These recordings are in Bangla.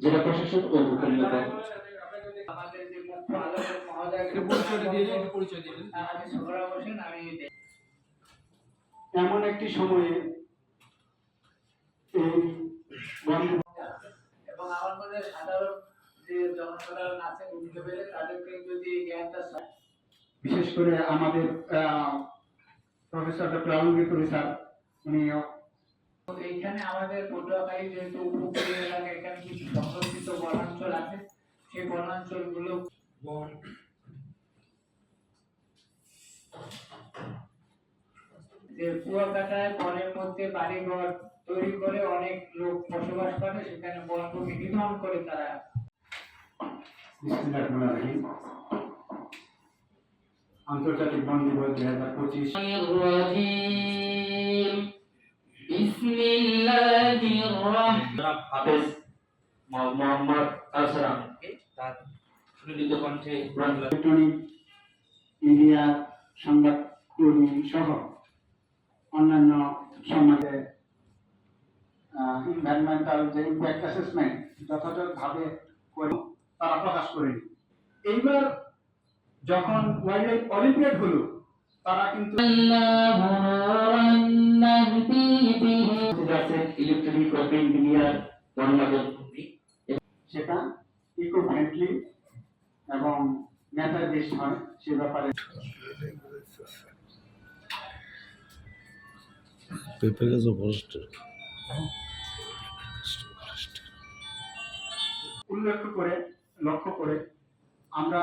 জেলা প্রশাসক ও মুখ্য আমাদের যে মুখ্য আলোচক মহোদয়কে একটু পরিচয় দিয়ে দিন, একটু পরিচয় দিয়ে দিন। আমি সোহরাব হোসেন আমি এমন একটি সময়ে এবং আমার মনে হয় সাধারণ যে জনসাধারণ আছে পেরে তাদেরকে যদি জ্ঞানটা বিশেষ করে আমাদের প্রফেসর ডক্টর আলমগীর কবি স্যার উনি তো আমাদের পটুয়াখালী যেহেতু উপকূলীয় এলাকা এখানে কিছু সংরক্ষিত বনাঞ্চল আছে। সেই বনাঞ্চলগুলো বন যে কুয়াকাটায় বনের মধ্যে বাড়িঘর তৈরি করে অনেক লোক বসবাস করে সেখানে বনভূমি নিধন করে তারা। আন্তর্জাতিক বন দিবস দুই হাজার পঁচিশ। মিডিয়া সংবাদ কর্মী সহ অন্যান্য যে ইম্প্যাক্ট অ্যাসেসমেন্ট যথাযথভাবে তারা প্রকাশ করেনি এইবার যখন ওয়াইল্ড লাইফ অলিম্পিয়াড হলো তারা কিন্তু ইলেকট্রনিক ইঞ্জিনিয়ার সেটা ইকো ফ্রেন্ডলি এবং হয় সে ব্যাপারে। পেপার ফরেস্ট উল্লেখ করে লক্ষ্য করে আমরা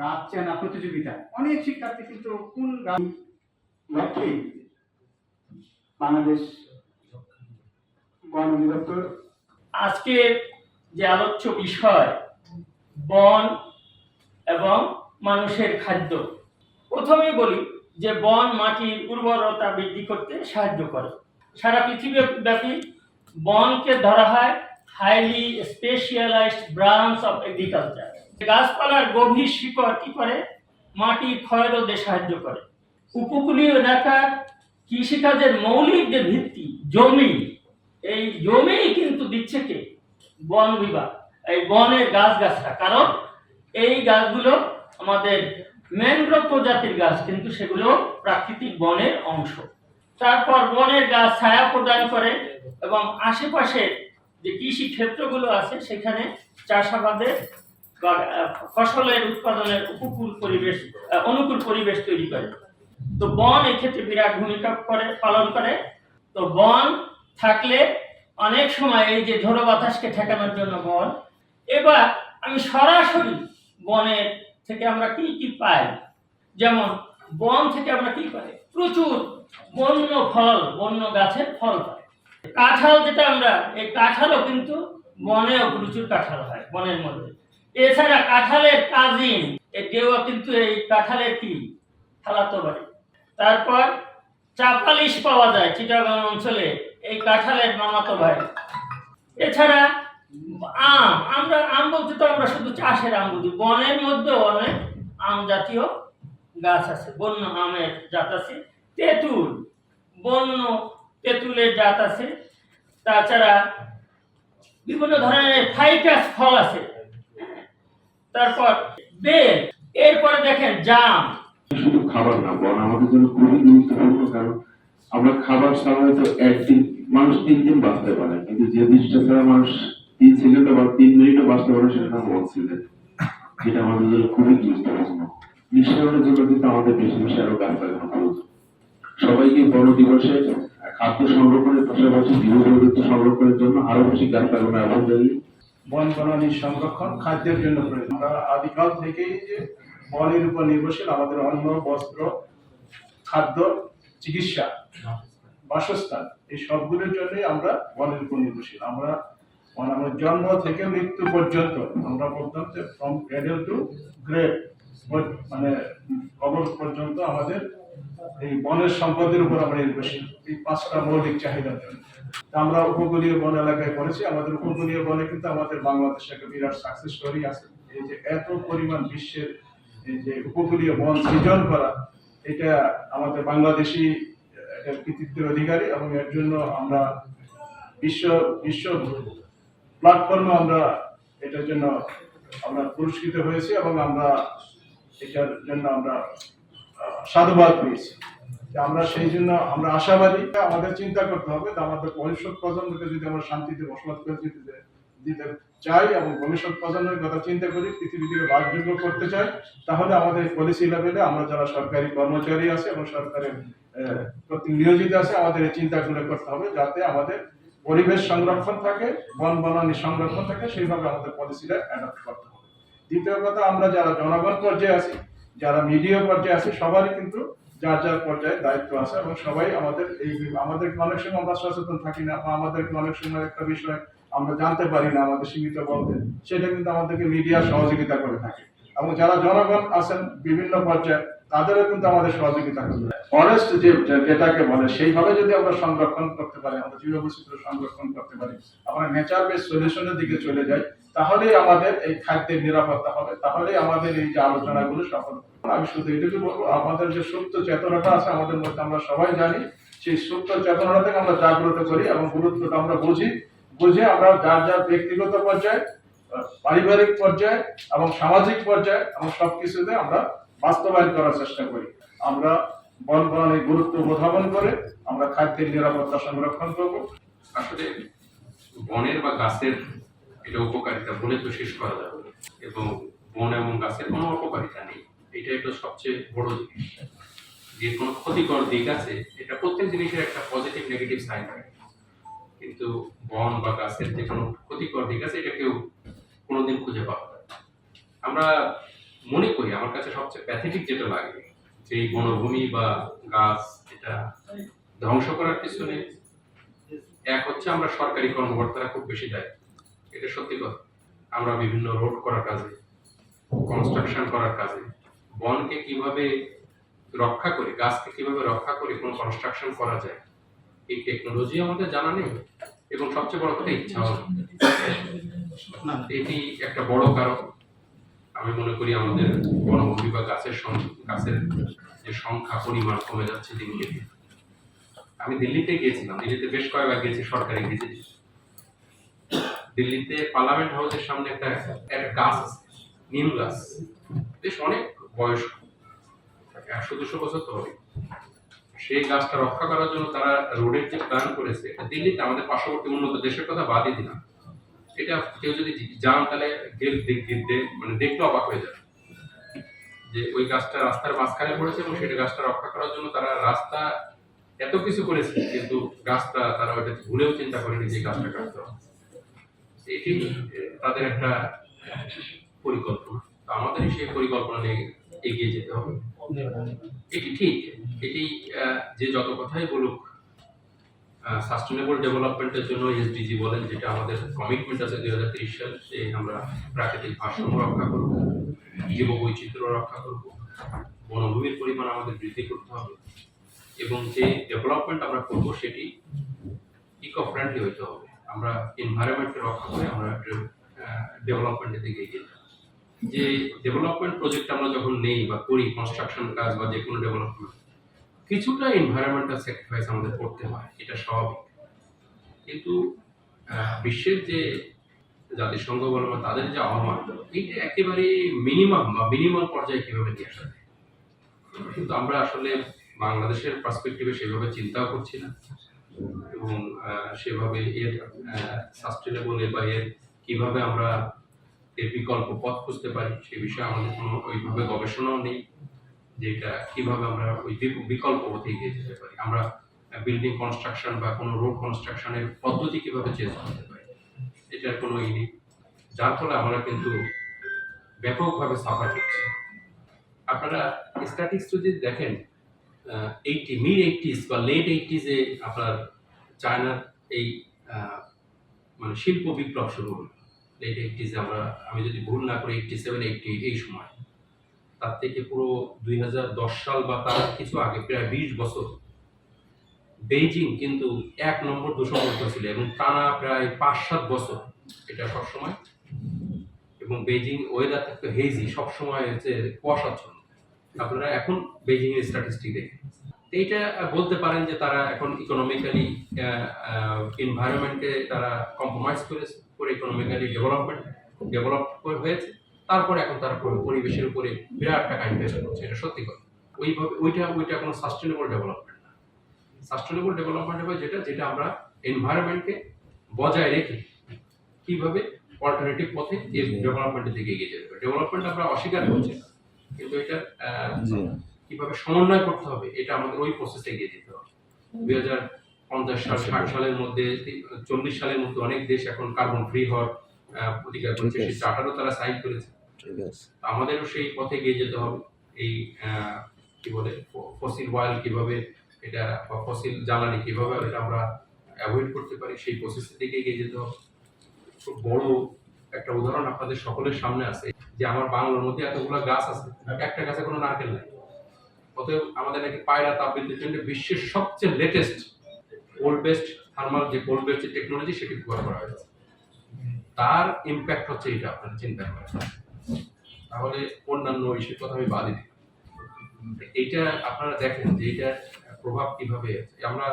গাছ চেনা প্রতিযোগিতা। অনেক শিক্ষার্থী কিন্তু কোন গাছ লক্ষ্যে বাংলাদেশ বন অধিদপ্তর? আজকের যে আলোচ্য বিষয়, বন এবং মানুষের খাদ্য, প্রথমে বলি যে বন মাটির উর্বরতা বৃদ্ধি করতে সাহায্য করে। সারা পৃথিবী ব্যাপী বনকে ধরা হয় highly specialised branch of agriculture গাছপালার গভীর শিকড় কি করে? মাটির ক্ষয়রোধে সাহায্য করে। উপকূলীয় এলাকার কৃষিকাজের মৌলিক যে ভিত্তি, জমি এই জমি কিন্তু দিচ্ছে কে? বন বিভাগ। এই বনের গাছ গাছরা কারণ এই গাছগুলো আমাদের ম্যানগ্রোভ প্রজাতির গাছ, কিন্তু সেগুলো প্রাকৃতিক বনের অংশ। তারপর বনের গাছ ছায়া প্রদান করে এবং আশেপাশে যে কৃষি ক্ষেত্রগুলো আছে, সেখানে চাষাবাদের ফসলের উৎপাদনের উপকূল পরিবেশ অনুকূল পরিবেশ তৈরি করে। তো বন এক্ষেত্রে বিরাট ভূমিকা করে, পালন করে। তো বন থাকলে অনেক সময় এই যে ঝোড়ো বাতাসকে ঠেকানোর জন্য বন এবার আমি সরাসরি বনের থেকে আমরা কি কি পাই? যেমন বন থেকে আমরা কি পাই? প্রচুর বন্য ফল, বন্য গাছের ফল পাই। কাঁঠাল যেটা আমরা, এই কাঁঠালও কিন্তু বনেও প্রচুর কাঁঠাল হয়, বনের মধ্যে। এছাড়া কাঁঠালের কাজিন কেউ কিন্তু এই কাঁঠালের কি? খালাতো বাড়ি তারপর চাপালিশ পাওয়া যায় চিটাগাং অঞ্চলে। এই কাঁঠালের মামাতো ভাই। এছাড়া আম, আমরা আম বলতে তো আমরা শুধু চাষের আম বুঝি। বনের মধ্যেও অনেক আম জাতীয় গাছ আছে। বন্য আমের জাত আছে। তেঁতুল, বন্য তেঁতুলের জাত আছে। তাছাড়া বিভিন্ন ধরনের ফাইটাস ফল আছে। তারপর বেল, এরপরে দেখেন জাম। শুধু খাবার না বন আমাদের জন্য খুবই গুরুত্বপূর্ণ, কারণ আমরা খাবার সাধারণত একদিন মানুষ তিন দিন বাঁচতে পারে, কিন্তু যে জিনিসটা ছাড়া মানুষ তিন সেকেন্ডও বা তিন মিনিটও বাঁচতে পারে, সেটা নাম অক্সিজেন যেটা আমাদের জন্য খুবই গুরুত্বপূর্ণ। নিঃসরণের জন্য কিন্তু আমাদের বেশি বেশি আরও গাছ লাগানো প্রয়োজন সবাইকে বড় দিবসে খাদ্য সংরক্ষণের পাশাপাশি জীববৈচিত্র্য সংরক্ষণের জন্য আরও বেশি গাছ লাগানো আহ্বান জানিয়ে বন বনানীর সংরক্ষণ খাদ্যের জন্য প্রয়োজন। আমরা আদিকাল থেকেই যে বনের উপর নির্ভরশীল, আমাদের অন্ন, বস্ত্র, খাদ্য, চিকিৎসা, বাসস্থান, এই সবগুলোর জন্যই আমরা বনের উপর নির্ভরশীল। আমরা জন্ম থেকে মৃত্যু পর্যন্ত, আমরা বলতাম যে ফ্রম ক্রেডল টু গ্রেভ মানে কবর পর্যন্ত আমাদের এই বনের সম্পদের উপর আমরা নির্ভরশীল, এই পাঁচটা মৌলিক চাহিদার জন্য। আমরা উপকূলীয় বন এলাকায় পড়েছি, আমাদের উপকূলীয় বনে কিন্তু আমাদের বাংলাদেশে একটা বিরাট সাকসেস স্টোরি আছে। এই যে এত পরিমাণ বিশ্বের যে উপকূলীয় বন সৃজন করা, এটা আমাদের বাংলাদেশি একটা কৃতিত্বের অধিকারী এবং এর জন্য আমরা বিশ্ব বিশ্ব প্ল্যাটফর্মে আমরা এটার জন্য আমরা পুরস্কৃত হয়েছি এবং আমরা এটার জন্য আমরা সাধুবাদ পেয়েছি। আমরা সেই জন্য আমরা আশাবাদী। আমাদের চিন্তা করতে হবে আমাদের ভবিষ্যৎ প্রজন্মকে যদি আমরা শান্তিতে বসবাস করে দিতে দিতে চাই এবং ভবিষ্যৎ প্রজন্মের কথা চিন্তা করি, পৃথিবীকে বাসযোগ্য করতে চাই, তাহলে আমাদের পলিসি লেভেলে আমরা যারা সরকারি কর্মচারী আছে এবং সরকারের প্রতি নিয়োজিত আছে, আমাদের এই চিন্তাগুলো করতে হবে যাতে আমাদের পরিবেশ সংরক্ষণ থাকে, বন বনানী সংরক্ষণ থাকে, সেইভাবে আমাদের পলিসিটা অ্যাডাপ্ট করতে হবে। দ্বিতীয় কথা, আমরা যারা জনগণ পর্যায়ে আছি, যারা মিডিয়া পর্যায়ে আছে, সবারই কিন্তু যার যার পর্যায়ে দায়িত্ব আছে এবং সবাই আমাদের এই, আমাদের অনেক সময় আমরা সচেতন থাকি না বা আমাদের অনেক সময় একটা বিষয় আমরা জানতে পারি না আমাদের সীমিত বলতে, সেটা কিন্তু আমাদেরকে মিডিয়া সহযোগিতা করে থাকে। এবং যারা জনগণ আছেন বিভিন্ন পর্যায়ে, তাদেরও কিন্তু আমাদের সহযোগিতা করবে ফরেস্ট যে যেটাকে বলে, সেইভাবে যদি আমরা সংরক্ষণ করতে পারি, আমরা জীববৈচিত্র্য সংরক্ষণ করতে পারি, আমরা নেচার বেস সলিউশনের দিকে চলে যাই, তাহলেই আমাদের এই খাদ্যের নিরাপত্তা হবে, তাহলেই আমাদের এই যে আলোচনাগুলো সফল আমি শুধু এটুকু বলব, আমাদের যে সুপ্ত চেতনাটা আছে, আমাদের মধ্যে আমরা সবাই জানি, সেই সুপ্ত চেতনাটা থেকে আমরা জাগ্রত করি এবং গুরুত্বটা আমরা বুঝি। বুঝে আমরা যার যার ব্যক্তিগত পর্যায়ে পারিবারিক পর্যায়ে এবং সামাজিক পর্যায়ে এবং সবকিছুতে আমরা বাস্তবায়ন করার চেষ্টা করি। আমরা বন বনানীর গুরুত্ব অনুধাবন করে আমরা খাদ্যের নিরাপত্তা সংরক্ষণ করব। আসলে বনের বা গাছের এটা উপকারিতা বলে তো শেষ করা যাবে এবং বন এবং গাছের কোনো অপকারিতা নেই। এটা একটা সবচেয়ে বড় জিনিস। যে কোনো ক্ষতিকর দিক আছে, এটা প্রত্যেক জিনিসের একটা পজিটিভ নেগেটিভ সাইন থাকে। কিন্তু বন বা গাছের যে কোনো ক্ষতিকর দিক আছে এটা কেউ কোনোদিন খুঁজে পাবে না। আমরা মনে করি, আমার কাছে সবচেয়ে প্যাথেটিক যেটা লাগে, যে এই বনভূমি বা গাছ এটা ধ্বংস করার পিছনে এক হচ্ছে আমরা সরকারি কর্মকর্তারা খুব বেশি দায়ী এটা সত্যি কথা আমরা বিভিন্ন রোড করার কাজে কনস্ট্রাকশন করার কাজে, বনকে কীভাবে রক্ষা করে, গাছকে কীভাবে রক্ষা করে কোনো কনস্ট্রাকশন করা যায় এই টেকনোলজি আমাদের জানা নেই এবং সবচেয়ে বড় কথা ইচ্ছাও নেই। এটি একটা বড় কারণ। আমি মনে করি আমাদের বনভূমি বা গাছের গাছের যে সংখ্যা পরিমাণ কমে যাচ্ছে দিনকে দিন। আমি দিল্লিতে গিয়েছিলাম। দিল্লিতে বেশ কয়েকবার গিয়েছি সরকারি ভিজিট দিল্লিতে পার্লামেন্ট হাউসের সামনে একটা একটা গাছ আছে নিম গাছ। বেশ অনেক বয়স একশো দুশো বছর তো হবে। সেই গাছটা রক্ষা করার জন্য তারা রোডের যে প্ল্যান করেছে দিল্লিতে আমাদের পার্শ্ববর্তী উন্নত দেশের কথা বাদই দিলাম। এটা কেউ যদি যান তাহলে মানে দেখতে অবাক হয়ে যাবে। যে ওই গাছটা রাস্তার মাঝখানে পড়েছে এবং সেটা গাছটা রক্ষা করার জন্য তারা রাস্তা এত কিছু করেছে, কিন্তু গাছটা তারা ওইটা ভুলেও চিন্তা করেনি যে গাছটা কাটতে এটি তাদের একটা পরিকল্পনা। আমাদের সেই পরিকল্পনা নিয়ে এগিয়ে যেতে হবে। এটি ঠিক, এটি যে যত কথাই বলুক সাস্টেনেবল ডেভেলপমেন্টের জন্য এসডিজি বলেন, যেটা আমাদের কমিটমেন্ট আছে দুই হাজার তিরিশ সাল যে আমরা প্রাকৃতিক ভারসাম্য রক্ষা করব জীববৈচিত্র্য রক্ষা করব, বনভূমির পরিমাণ আমাদের বৃদ্ধি করতে হবে, এবং যে ডেভেলপমেন্ট আমরা করব, সেটি ইকো ফ্রেন্ডলি হইতে হবে। আমরা এনভায়রনমেন্টকে রক্ষা করে আমরা ডেভেলপমেন্টের দিকে এগিয়ে যাব। যে ডেভেলপমেন্ট প্রজেক্ট আমরা যখন নেই বা করি কনস্ট্রাকশন কাজ বা যে কোনো ডেভেলপমেন্ট কিছুটা এনভায়রনমেন্টাল স্যাক্রিফাইস আমাদের করতে হয়, এটা স্বাভাবিক। কিন্তু বিশ্বের যে জাতিসংঘ বলো বা তাদের যে আহ্বান, এইটা একেবারে মিনিমাম বা মিনিমাম পর্যায়ে কীভাবে নিয়ে আসা যায়? কিন্তু আমরা আসলে বাংলাদেশের পার্সপেক্টিভে সেভাবে চিন্তাও করছি না। এবং সেভাবে এর সাস্টেনেবল বা এর কীভাবে আমরা এর বিকল্প পথ খুঁজতে পারি, সে বিষয়ে আমাদের কোনো ওইভাবে গবেষণাও নেই যেটা কীভাবে আমরা ওই বিকল্প পথে এগিয়ে যেতে পারি। আমরা বিল্ডিং কনস্ট্রাকশন বা কোনো রোড কনস্ট্রাকশনের পদ্ধতি কীভাবে চেঞ্জ করতে পারি, এটার কোনো ই নেই। যার ফলে আমরা কিন্তু ব্যাপকভাবে সাফার করছি। আপনারা স্ট্যাটিক্স যদি দেখেন এইটি মিড এইটিস বা লেট এইটিসে আপনার চায়নার এই মানে শিল্প বিপ্লব শুরু হলো। লেট এইটিসে আমরা, আমি যদি ভুল না করি এইটটি সেভেন এইটটি এই সময়। তার থেকে পুরো দুই হাজার দশ সাল বা তার কিছু আগে, প্রায় বিশ বছর। বেইজিং কিন্তু এক নম্বর দূষণমুক্ত ছিল এবং টানা প্রায় পাঁচ সাত বছর এটা সবসময়। এবং বেইজিং ওয়েদার থাকতো হেজি সবসময় হচ্ছে কুয়াশাচ্ছন্ন। আপনারা এখন বেইজিং এর স্ট্যাটিস্টিক দেখেন। এইটা বলতে পারেন যে তারা এখন ইকোনমিক্যালি এনভায়রনমেন্টে তারা কম্প্রোমাইজ করেছে। করে ইকোনমিক্যালি ডেভেলপমেন্ট ডেভেলপ হয়েছে। তারপরে এখন তারা পরিবেশের উপরে বিরাট টাকা ইনভেস্ট করছে এটা সত্যি কথা। ওইভাবে ওইটা ওইটা কোনো সাস্টেনেবল ডেভেলপমেন্ট না। সাস্টেনেবল ডেভেলপমেন্ট হবে যেটা যেটা আমরা এনভায়রনমেন্টকে বজায় রেখে কীভাবে অল্টারনেটিভ পথে এই ডেভেলপমেন্টের দিকে এগিয়ে যেতে পারে। ডেভেলপমেন্ট আমরা অস্বীকার করছি না। কিন্তু এটা কীভাবে সমন্বয় করতে হবে এটা আমাদের ওই প্রসেসে এগিয়ে যেতে হবে। দুই হাজার পঞ্চাশ সাল ষাট সালের মধ্যে চল্লিশ সালের মধ্যে অনেক দেশ এখন কার্বন ফ্রি হওয়ার প্রতিজ্ঞা করেছে। সেই চার্টারও তারা সাইন করেছে। আমাদেরও সেই পথে এগিয়ে যেতে হবে। এই কি বলে ফসিল অয়েল কীভাবে এটা ফসিল জ্বালানি কীভাবে এটা আমরা অ্যাভয়েড করতে পারি সেই প্রসেসের দিকে এগিয়ে যেতে হবে। খুব বড় একটা উদাহরণ আপনাদের সকলের সামনে আছে যে আমার বাংলার মধ্যে এতগুলো গাছ আছে একটা গাছে কোনো নারকেল নাই। অতএব আমাদের নাকি পায়রা তাপবিদ্যুৎ কেন্দ্রে বিশ্বের সবচেয়ে লেটেস্ট কোল বেস্ট থার্মাল যে কোল বেস্ট টেকনোলজি সেটি ব্যবহার করা হয়েছে। তার ইম্প্যাক্ট হচ্ছে এটা আপনারা চিন্তা করেন। তাহলে অন্যান্য ইস্যুর কথা আমি বাদই দিই। এইটা আপনারা দেখেন যে এইটার প্রভাব কীভাবে আমরা,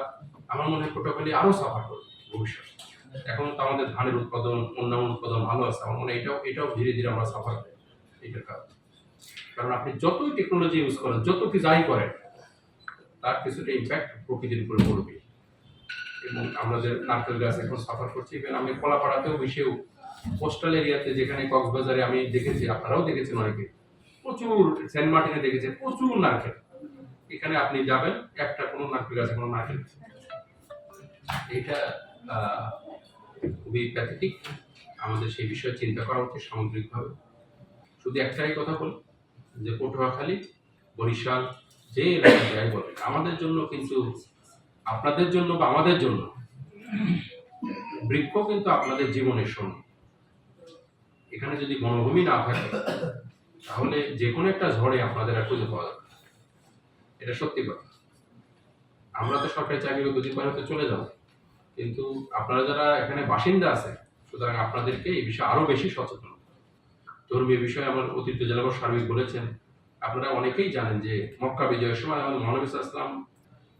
আমার মনে হয় পটুয়াখালী আরও সাফার করবে ভবিষ্যতে। এখন তো আমাদের ধানের উৎপাদন, অন্যান্য উৎপাদন ভালো আছে। আমার মনে হয় এটাও এটাও ধীরে ধীরে আমরা সাফার এইটার কারণে। কারণ আপনি যতই টেকনোলজি ইউজ করেন, যত কি যাই করেন, তার কিছুটা ইম্প্যাক্ট প্রকৃতির উপরে পড়বে এবং আমাদের নারকেল গাছ এখন সাফার করছি এবং আমি কলাপাড়াতেও বেশিও কোস্টাল এরিয়াতে যেখানে কক্সবাজারে আমি দেখেছি, আপনারাও দেখেছেন অনেকে, প্রচুর সেন্ট মার্টিনে দেখেছেন, প্রচুর নারকেল। এখানে আপনি যাবেন, একটা কোনো নারকেল গাছে কোনো নারকেল এটা খুবই প্যাথেটিক আমাদের সেই বিষয়ে চিন্তা করা উচিত সামগ্রিকভাবে। শুধু একটাই কথা বলি, যে পটুয়াখালী, বরিশাল, যে এলাকায় যাই বলেন, আমাদের জন্য কিন্তু আপনাদের জন্য বা আমাদের জন্য? বৃক্ষ কিন্তু আপনাদের জীবনের সঙ্গে। এখানে যদি বনভূমি না থাকে, তাহলে যে কোনো একটা ঝড়ে আপনাদের আর খুঁজে পাওয়া যাবে এটা সত্যি কথা। আমরা তো সরকারি চাকরি দুদিন পরে হয়তো চলে যাব। কিন্তু আপনারা যারা এখানে বাসিন্দা আছে সুতরাং আপনাদেরকে এই বিষয়ে আরও বেশি সচেতন ধর্মীয় বিষয়ে আমার অতিরিক্ত জেলাবার সার্বিক বলেছেন। আপনারা অনেকেই জানেন যে মক্কা বিজয়ের সময় আমাদের মহানবী ইসলাম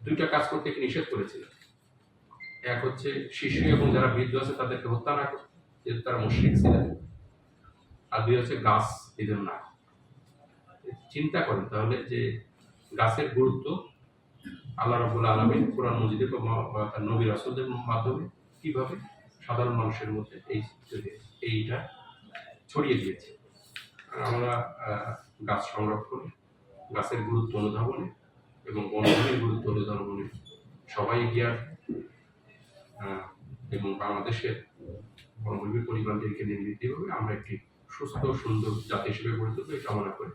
দুইটা কাজ করতে নিষেধ করেছিলেন এক হচ্ছে শিশু এবং যারা বৃদ্ধ আছে তাদেরকে হত্যা না করতে তারা মুশরিক ছিলেন। আর দুই হচ্ছে গাছ এদের না চিন্তা করেন তাহলে যে গাছের গুরুত্ব আল্লাহ রাবুল আলমিন কোরআন মজিদে তার নবী মাধ্যমে কীভাবে সাধারণ মানুষের মধ্যে এই এইটা ছড়িয়ে দিয়েছে। আমরা গাছ সংরক্ষণে, গাছের গুরুত্ব অনুধাবনে এবং বনভূমির গুরুত্ব অনুধাবনে সবাই এগিয়ে এবং বাংলাদেশের বনভূমি পরিবারদেরকে নির্মিত হবে আমরা একটি সুস্থ, সুন্দর জাতি হিসেবে গড়ে তুলবো কামনা করি।